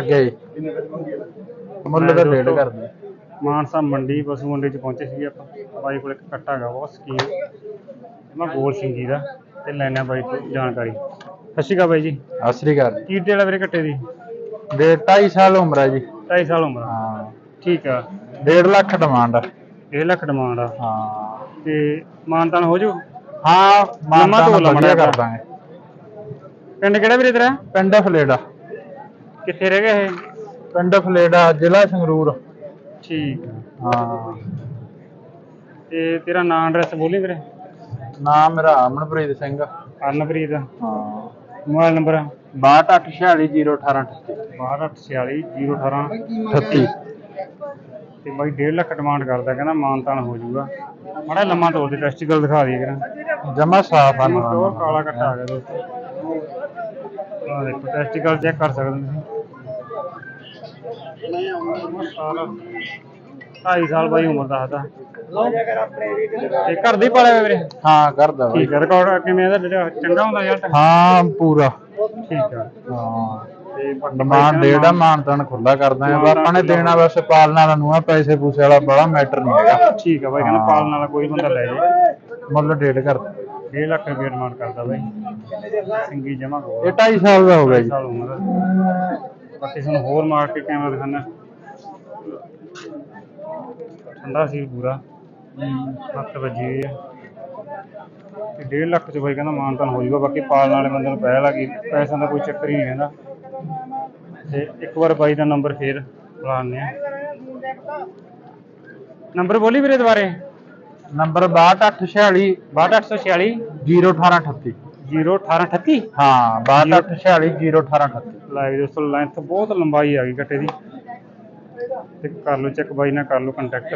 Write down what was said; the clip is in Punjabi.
ਅੱਗੇ ਜੀ। ਮੁੱਲ ਦਾ ਡੇਢ ਕਰਦੇ ਮਾਨਸਾ ਮੰਡੀ ਪਸ਼ੂ ਮੰਡੀ ਚ ਪਹੁੰਚੇ ਸੀਗੇ ਆਪਾਂ। ਬਾਈ ਕੋਲ ਇੱਕ ਕੱਟਾ ਹੈਗਾ ਬਹੁਤ ਸਕੀਮ। ਮੈਂ ਗੋਲ ਸਿੰਘੀ ਦਾ ਤੇ ਲੈਣਾ ਬਾਈ ਤੋਂ ਜਾਣਕਾਰੀ। ਸਤਿ ਸ਼੍ਰੀ ਅਕਾਲ ਬਾਈ ਜੀ। ਸਤਿ ਸ੍ਰੀ ਅਕਾਲ। ਕੀ ਡੇਲਾ ਵੀਰੇ ਕੱਟੇ ਦੀ? ਦੇ 2.5 ਸਾਲ ਉਮਰ ਹੈ ਜੀ। 2.5 ਸਾਲ ਉਮਰ ਆ। ਹਾਂ। ਠੀਕ ਆ। 1.5 ਲੱਖ ਡਿਮਾਂਡ ਆ। 1 ਲੱਖ ਡਿਮਾਂਡ ਆ। ਹਾਂ। ਤੇ ਮਾਨਤਾਨ ਹੋ ਜੂ? ਹਾਂ ਮਾਮਾ ਤੋਂ ਲੰਮਾ ਕਰ ਕਰ ਦਾਂਗੇ। ਪਿੰਡ ਕਿਹੜਾ ਵੀਰੇ ਤੇਰਾ? ਪਿੰਡ ਫਲੇੜਾ। ਕਿੱਥੇ ਰਹਿ ਗਿਆ ਇਹ? ਪਿੰਡ ਫਲੇੜਾ ਜ਼ਿਲ੍ਹਾ ਸੰਗਰੂਰ। ਠੀਕ। ਆ ਹਾਂ। ਤੇ ਤੇਰਾ ਨਾਂ ਐਡਰੈਸ ਬੋਲੀ ਵੀਰੇ। ਨਾਮ ਮੇਰਾ ਅਮਨਪ੍ਰੀਤ ਸਿੰਘ। ਅਰਨਪ੍ਰੀਤ ਹਾਂ। Mobile number? 62460188 6246 38 ਤੇ ਬਾਈ 1.5 ਲੱਖ ਡਿਮਾਂਡ ਕਰਦਾ ਕਹਿੰਦਾ ਮਾਨਤਾਨ ਹੋ ਜਾਊਗਾ। ਮਾੜਾ ਲੰਮਾ ਤੋੜ ਦੇ ਟੈਸਟੀਕਲ ਦਿਖਾ ਦਈਏ ਕਰਾਂ ਜਮਾ ਸਾਫ਼ ਆ ਇਹਨੂੰ ਪਿਓਰ ਕਾਲਾ ਕੱਟਾ ਆ ਗਿਆ ਦੋਸਤੋ। ਆਹ ਦੇਖੋ ਟੈਸਟੀਕਲ ਚੈੱਕ ਕਰ ਸਕਦੇ ਹੋ ਤੁਸੀਂ। ਸਾਲ 2.5 ਸਾਲ ਬਾਈ ਉਮਰ ਦੱਸਦਾ ਤੇ। ਘਰ ਦੀ ਪਾਲਿਆ ਹੋਇਆ ਵੀਰੇ? ਹਾਂ ਕਰਦਾ ਬਾਈ। ਠੀਕ ਹੈ ਰਿਕਾਰਡ ਕਿਵੇਂ ਇਹਦਾ? ਜਿਹੜਾ ਚੰਗਾ ਹੁੰਦਾ ਰਿਜ਼ਲਟ ਹਾਂ ਪੂਰਾ। ਠੀਕ ਆ। ਹਾਂ। ਡਿਮਾਂਡ ਡੇਢਾ ਮਾਨਤਨ ਖੁੱਲਾ ਕਰਦਾ ਆ ਆਪਾਂ ਨੇ ਦੇਣਾ ਬਸ ਪਾਲਣਾ ਦਾ ਨੂੰ ਆ ਪੈਸੇ ਪੂਸੇ ਵਾਲਾ ਬੜਾ ਮੈਟਰ ਨਹੀਂ ਹੈਗਾ। ਠੀਕ ਆ ਬਾਈ ਕਹਿੰਦਾ ਪਾਲਣ ਵਾਲਾ ਕੋਈ ਬੰਦਾ ਲੈ ਜੇ। ਮੁੱਲ ਡੇਢ ਕਰਦਾ। 1.5 ਲੱਖ ਰੁਪਏ ਡਿਮਾਂਡ ਕਰਦਾ ਬਾਈ। ਸਿੰਗੀ ਜਮਾ ਇਹ 2.5 ਸਾਲ ਦਾ ਹੋ ਗਿਆ ਜੀ। ਸਾਲ ਉਮਰ ਬਾਕੀ ਤੁਹਾਨੂੰ ਹੋਰ ਮਾਰ ਕੇ ਕੈਮਰਾ ਦਿਖਾਣਾ ਠੰਡਾ ਸੀ ਪੂਰਾ। ਹੱਥ ਵੱਜੀ ਹੋਈ ਹੈ। ਤੇ 1.5 ਲੱਖ ਚ ਬਾਈ ਕਹਿੰਦਾ ਮਾਨਤਾਨ ਹੋ ਜਾਊਗਾ ਬਾਕੀ ਪਾਲਣ ਵਾਲੇ ਬੰਦੇ ਨੂੰ ਪੈਸਾ ਲੱਗੀ। ਪੈਸਿਆਂ ਦਾ ਕੋਈ ਚੱਕਰ ਹੀ ਨਹੀਂ ਕਹਿੰਦਾ ਤੇ ਇੱਕ ਵਾਰ ਬਾਈ ਦਾ ਨੰਬਰ ਫੇਰ ਬੁਲਾਉਂਦੇ ਆ ਨੰਬਰ ਬੋਲੀ ਵੀਰੇ ਦੁਬਾਰੇ। ਨੰਬਰ 6246 62846 01838 01838 ਹਾਂ 6246 01838 ਲਾਈਵ ਦੋਸਤੋ ਲੈਂਥ ਬਹੁਤ ਲੰਬਾਈ ਆ ਗਈ ਕੱਟੇ ਦੀ। ਤੇ ਕਰ ਲਓ ਚੈੱਕ ਬਾਈ ਨਾਲ ਕਰ ਲਓ ਕੰਟੈਕਟ